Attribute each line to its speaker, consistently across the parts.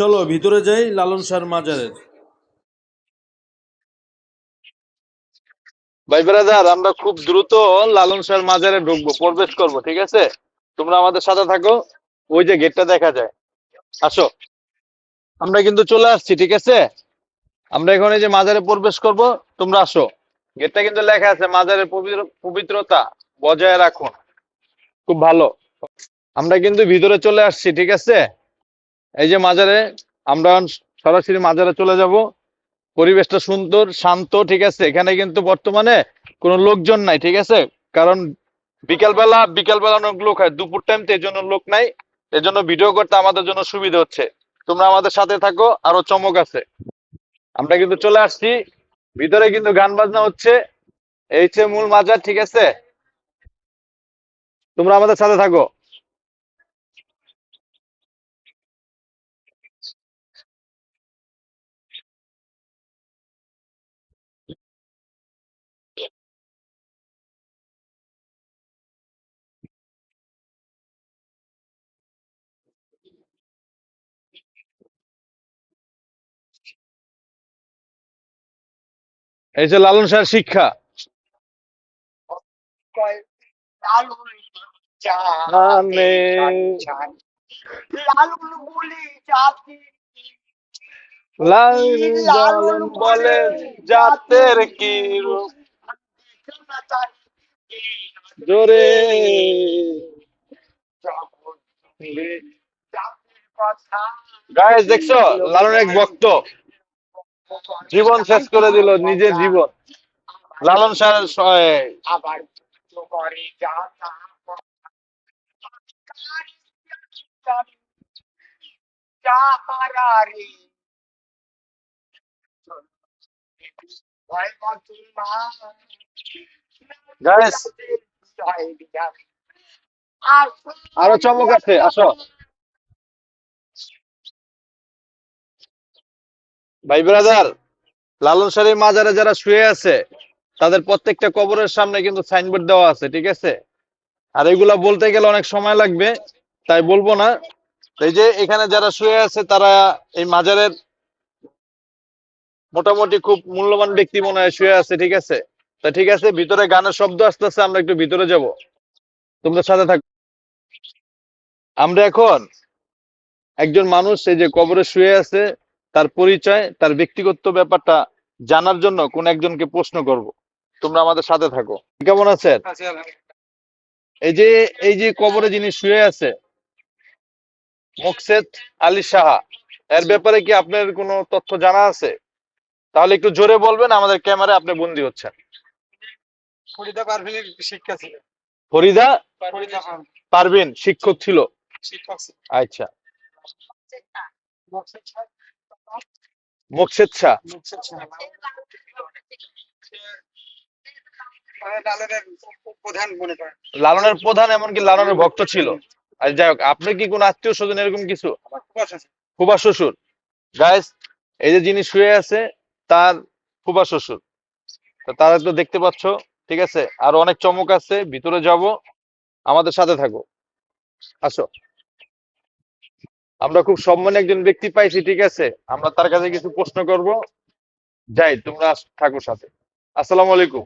Speaker 1: চলো ভিতরে যাই লালন শাহর মাজারের
Speaker 2: ভাই ব্রাদার আমরা খুব দ্রুত লালন শাহর মাজারে ঢুকবো, প্রবেশ করব, ঠিক আছে? তোমরা আমাদের সাথে থাকো, ওই যে গেটটা দেখা যায়। আসো। আমরা কিন্তু চলে আসছি, ঠিক আছে? আমরা এখন এই যে মাজারে প্রবেশ করব, তোমরা আসো। গেটটা কিন্তু লেখা আছে, মাজারের পবিত্রতা বজায় রাখুন। খুব ভালো। আমরা কিন্তু ভিতরে চলে আসছি, ঠিক আছে? এই যে মাজারে, আমরা সরাসরি মাজারে চলে যাব। পরিবেশটা সুন্দর, শান্ত, ঠিক আছে? এখানে কিন্তু বর্তমানে কোনো লোকজন নাই, ঠিক আছে? কারণ বিকালবেলা বিকালবেলা অনেক লোক হয়, দুপুর টাইম তো এই জন্য লোক নাই। এই জন্য ভিডিও করতে আমাদের জন্য সুবিধা হচ্ছে। তোমরা আমাদের সাথে থাকো, আরও চমক আছে। আমরা কিন্তু চলে আসছি। ভিতরে কিন্তু গান বাজনা হচ্ছে। এই হচ্ছে মূল মাজার, ঠিক আছে? তোমরা আমাদের সাথে থাকো। এই যে লালন শাহের শিক্ষা।
Speaker 3: লালুন বলি
Speaker 2: জাতের কি জোরে। গায়েস দেখছ? লালন এক ভক্ত। জীবন শেষ করে দিল নিজের জীবন। লালন শাহের স-
Speaker 3: আবার করে যাতা যাহারারি ভয় মুসলমান
Speaker 2: গায়েস আরও চমক আছে আসো। ভাই ব্রাদার লালন শাহের মাজারে যারা শুয়ে আছে, তাদের প্রত্যেকটা কবরের সামনে কিন্তু সাইনবোর্ড দেওয়া আছে, ঠিক আছে? আর এগুলা বলতে গেলে অনেক সময় লাগবে, তাই বলব না। এই যে এখানে যারা শুয়ে আছে, তারা এই মাজারের মোটামুটি খুব মূল্যবান ব্যক্তি মনে হয় শুয়ে আছে, ঠিক আছে? তা ঠিক আছে, ভিতরে গানের শব্দ আসতে আসতেছে, আমরা একটু ভিতরে যাব। তোমরা সাথে থাকো আমরা এখন একজন মানুষ, এই যে কবরে শুয়ে আছে তার পরিচয় তার ব্যক্তিগত ব্যাপারটা জানার জন্য কোন একজনকে প্রশ্ন করব। তোমরা আমাদের সাথে থাকো। কেমন আছেন? এই যে এই যে কবরে যিনি শুয়ে আছে মোকসেদ আলী সাহা এর ব্যাপারে কি আপনার কোনো তথ্য জানা আছে? তাহলে একটু জোরে বলবেন আমাদের ক্যামেরায় আপনি বন্দি হচ্ছেন।
Speaker 3: ফরিদা পারভিনের শিক্ষা ছিল।
Speaker 2: ফরিদা?
Speaker 3: ফরিদা
Speaker 2: পারভিন শিক্ষক ছিল। আচ্ছা। মোকসেদ শাহ
Speaker 3: লালনের প্রধান মনে
Speaker 2: এমনকি লালনের ভক্ত ছিল। আর যাই হোক, আপনি কি কোন আত্মীয় স্বজন এরকম কিছু। ফুবা শ্বশুর। গাইস এই যে যিনি শুয়ে আছে, তার ফুবা শ্বশুর। তারা তো দেখতে পাচ্ছ, ঠিক আছে? আর অনেক চমক আছে, ভিতরে যাব, আমাদের সাথে থাকো। আসো। আমরা খুব সম্মানী একজন ব্যক্তি পাইছি ঠিক আছে? আমরা তার কাছে কিছু প্রশ্ন করব। যাই তোমরা থাকো সাথে। আসসালামু আলাইকুম।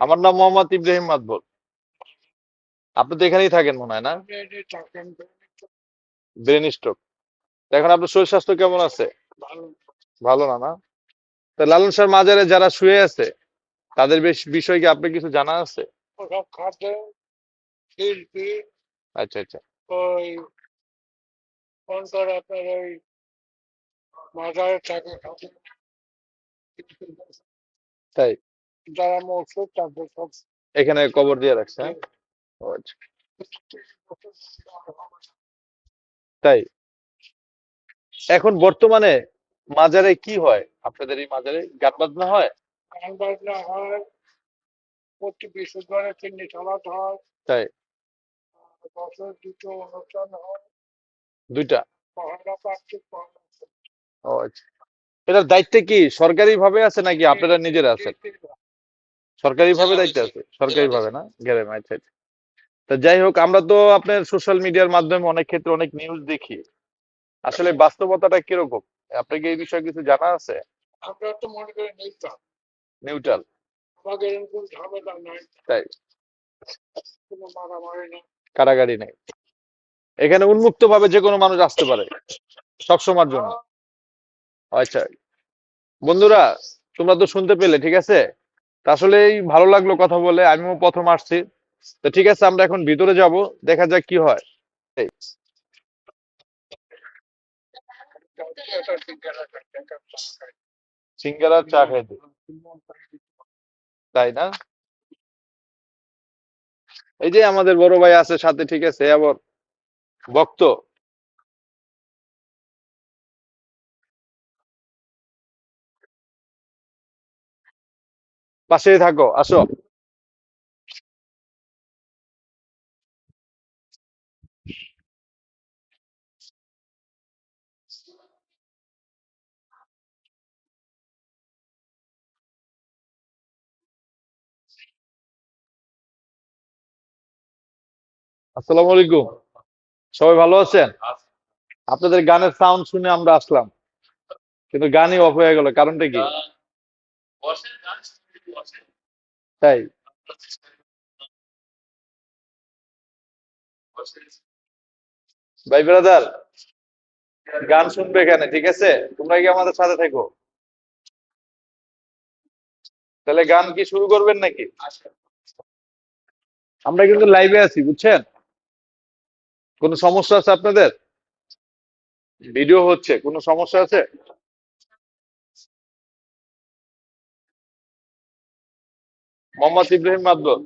Speaker 2: আমার নাম মোহাম্মদ ইব্রাহিম মাদবর আপনি তো এখানেই থাকেন মনে হয় না? Brain stroke. এখন আপনার শরীর স্বাস্থ্য কেমন আছে?
Speaker 3: ভালো।
Speaker 2: না না? তা লালন শাহ মাজারে যারা শুয়ে আছে তাদের বেশ বিষয় কি আপনার কিছু জানা আছে? আচ্ছা আচ্ছা।
Speaker 3: ফোন করে আপনার ওই মাজারে থাকে খাদ্য
Speaker 2: তাই?
Speaker 3: যারা মৌসুম তাদের সব
Speaker 2: এখানে কবর দিয়ে রাখছে হ্যাঁ? আচ্ছা। তাই? এখন বর্তমানে মাজারে কি হয়? আপনাদের এই মাজারে গান বাজনা হয়?
Speaker 3: গান বাজনা হয় প্রতি বৃহস্পতিবারে তিনটি সমাজ হয়।
Speaker 2: তাই?
Speaker 3: বছর দুটো অনুষ্ঠান হয়।
Speaker 2: দুইটা? ও আচ্ছা। এটার দায়িত্ব কি সরকারি ভাবে আছে নাকি আপনারা নিজেরা আছেন? সরকারি ভাবে দায়িত্ব আছে? সরকারি ভাবে না? গ্যারেম আচ্ছা আচ্ছা। তা যাই হোক আমরা তো আপনার সোশ্যাল মিডিয়ার মাধ্যমে অনেক ক্ষেত্রে অনেক নিউজ দেখি। আসলে বাস্তবতাটা কীরকম? আপনাকে এই বিষয়ে কিছু জানা আছে?
Speaker 3: আমরা তো মনে করি নিতাম
Speaker 2: নিউট্রাল
Speaker 3: আমাদের এরকম ঝামেলা নাই।
Speaker 2: তাই।
Speaker 3: কোনো মারামারি না
Speaker 2: কারাগারি নেই। এখানে উন্মুক্ত ভাবে যে কোনো মানুষ আসতে পারে সবসময়ের জন্য। আচ্ছা বন্ধুরা, তোমরা তো শুনতে পেলে, ঠিক আছে? তা আসলেই ভালো লাগল কথা বলে, আমিও প্রথম আসছি। তো ঠিক আছে, আমরা এখন ভিতরে যাব, দেখা যাক কি হয়।
Speaker 3: সিঙ্গারা চা
Speaker 2: খাইতে তাই না? এই যে আমাদের বড় ভাই আছে সাথে, ঠিক আছে, আবার ভক্ত। পাশেই থাকো আসো। আসসালামু আলাইকুম। সবাই ভালো আছেন? আপনাদের গানের সাউন্ড শুনে আমরা আসলাম। কিন্তু গানই অফ হয়ে গেল, কারণটা কি? তাই? ভাই ব্রাদার গান শুনবে এখানে, ঠিক আছে? তোমরা কি আমাদের সাথে থেকো? তাহলে গান কি শুরু করবেন নাকি? আমরা কিন্তু লাইভে আছি, বুঝছেন? কোনো সমস্যা আছে আপনাদের? ভিডিও হচ্ছে, কোনো সমস্যা আছে? মোহাম্মদ ইব্রাহিম মাদবর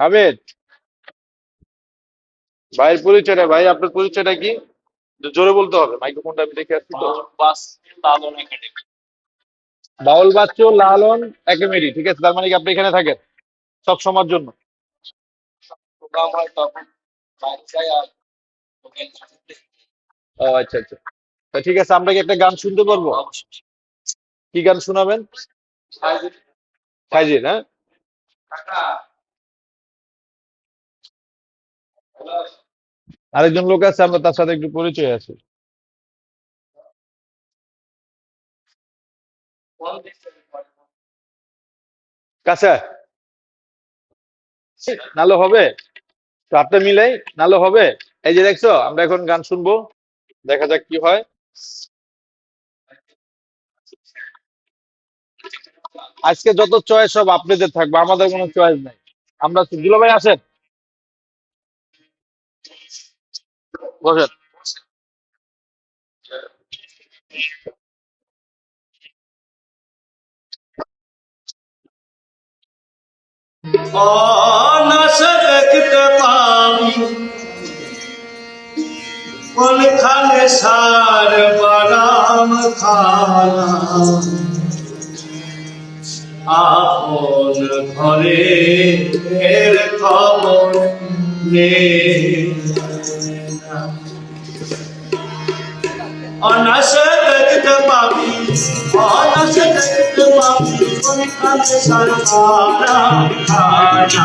Speaker 2: হামিদ। ভাইয়ের পরিচয়টা, ভাই, আপনার পরিচয়টা কি? জোরে বলতে হবে, মাইক্রোফোনটা আমি দেখে আসছি তো। বাউল বাচ্চু লালন একাডেমি, ঠিক আছে? তার মানে কি আপনি এখানে থাকেন সব সময়ের জন্য? আচ্ছা আচ্ছা। ঠিক আছে, আমরা কি একটা গান শুনতে পারব? কি গান শোনাবেন? হ্যাঁ? আরেকজন লোক আছে, আমরা তার সাথে একটু পরিচয় আছে। কাছে? নালো হবে? আপনি মিলাই নালো হবে। এই যে দেখছ, আমরা এখন গান শুনব। দেখা যাক কি হয়। আজকে যত চয়েস সব আপনাদের থাকবে, আমাদের কোনো চয়েস নাই। আমরা দুলো ভাই, আসেন। বসেন।
Speaker 4: অনাসে দেখতে পাবি। কোনখানে সার বারাম খানা আপন ঘরে এর খবর নেই। অনাসে দেখতে পাবি অনাসে দেখতে পাবি কোনখানে সার বারাম খানা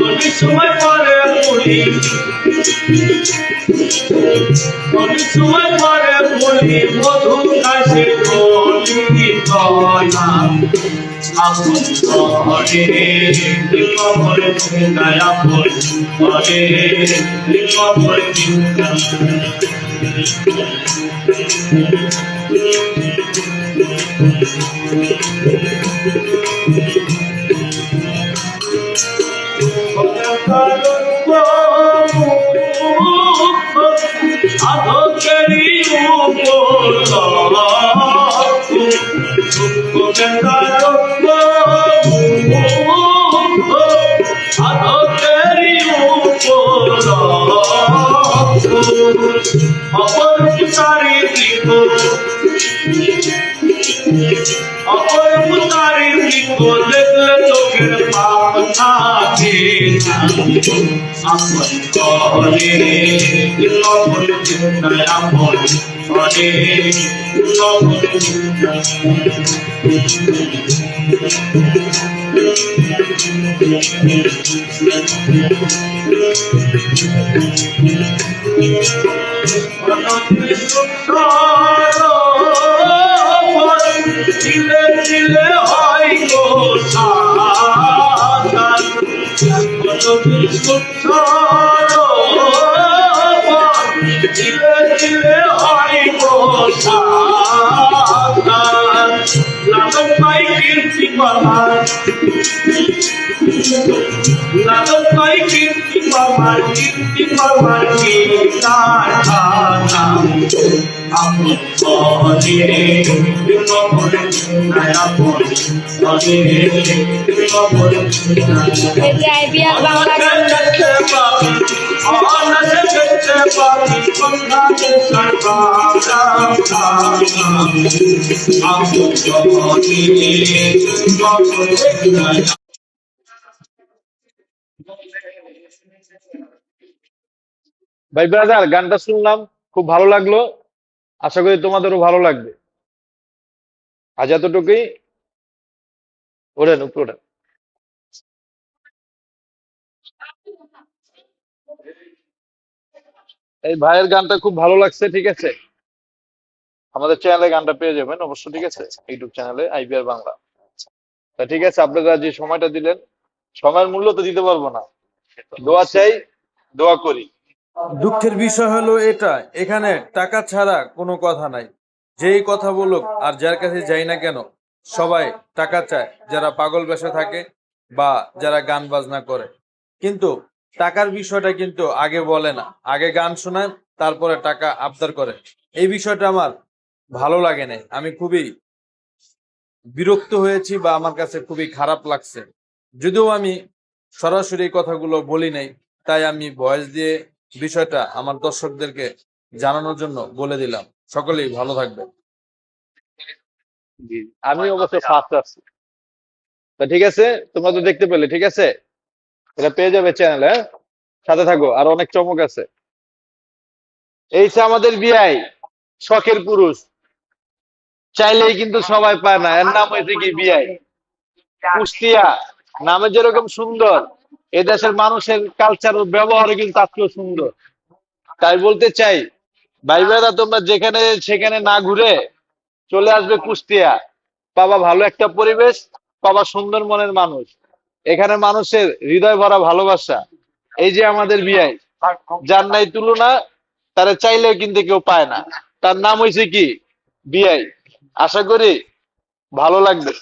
Speaker 4: বলি সময় পরে বলি। অনেক সময় পরে বলি মধু বলি কলা আপন আধকেরি উপর গোবিন্দ আদতেরি উপর অপর পুতারি লিখো দেখলে চোখের পাপ থাকে আপন করে লবণ আপন করে লবণ কীর্তি পাহাড় লালন পাই কীর্তি পাহাড় কীর্তি পাহাড় কি নাম কবর নাই আপন করে কবর
Speaker 5: এই যে আইবিআর বাংলা গান।
Speaker 4: Thank
Speaker 2: ভাই ব্রাদার গানটা শুনলাম, খুব ভালো লাগল। আশা করি তোমাদেরও ভালো লাগবে। আজ এতটুকুই। ওঠেন উপরে এই ভাইয়ের গানটা খুব ভালো লাগছে, ঠিক আছে? আমাদের চ্যানেলে গানটা পেয়ে যাবেন অবশ্য ঠিক আছে ইউটিউব চ্যানেলে আইবিআর বাংলা। তা ঠিক আছে আপনারা যে সময়টা দিলেন সময়ের মূল্য তো দিতে পারব না। দোয়া চাই দোয়া করি।
Speaker 1: দুঃখের বিষয় হলো এটা এখানে টাকা ছাড়া কোনো কথা নাই। যেই কথা বলুক আর যার কাছে যাই না কেন সবাই টাকা চায় যারা পাগল বেশে থাকে বা যারা গান বাজনা করে। কিন্তু টাকার বিষয়টা কিন্তু আগে বলে না। আগে গান শোনায় তারপরে টাকা আবদার করে। এই বিষয়টা আমার ভালো লাগে নাই। আমি খুবই বিরক্ত হয়েছি বা আমার কাছে খুবই খারাপ লাগছে। যদিও আমি সরাসরি কথাগুলো বলি নাই, তাই আমি ভয়েস দিয়ে বিষয়টা আমার দর্শকদেরকে জানানোর জন্য বলে দিলাম। সকলেই ভালো থাকবে
Speaker 2: আমি অবশ্য ফার্স্ট আসছি তা ঠিক আছে, তোমরা তো দেখতে পেলে, ঠিক আছে? এটা পেয়ে যাবে চ্যানেলে সাথে থাকো, আর অনেক চমক আছে। এই যে আমাদের বিআই শখের পুরুষ। চাইলেই কিন্তু সবাই পায় না। এর নাম হয়েছে কি বিআই? কুষ্টিয়া। নামে যেরকম সুন্দর, এ দেশের মানুষের কালচার ও ব্যবহারও কিন্তু তার চেয়েও সুন্দর। তাই বলতে চাই, ভাই ভাইরা তোমরা যেখানে সেখানে না ঘুরে চলে আসবে কুষ্টিয়া। পাবা ভালো একটা পরিবেশ, পাবা সুন্দর মনের মানুষ। এখানে মানুষের হৃদয় ভরা ভালোবাসা। এই যে আমাদের বিয়াই যার নাই তুলনা, তারা চাইলেও কিন্তু কেউ পায় না। তার নাম হয়েছে কি? বিয়াই আশা করি ভালো লাগবে।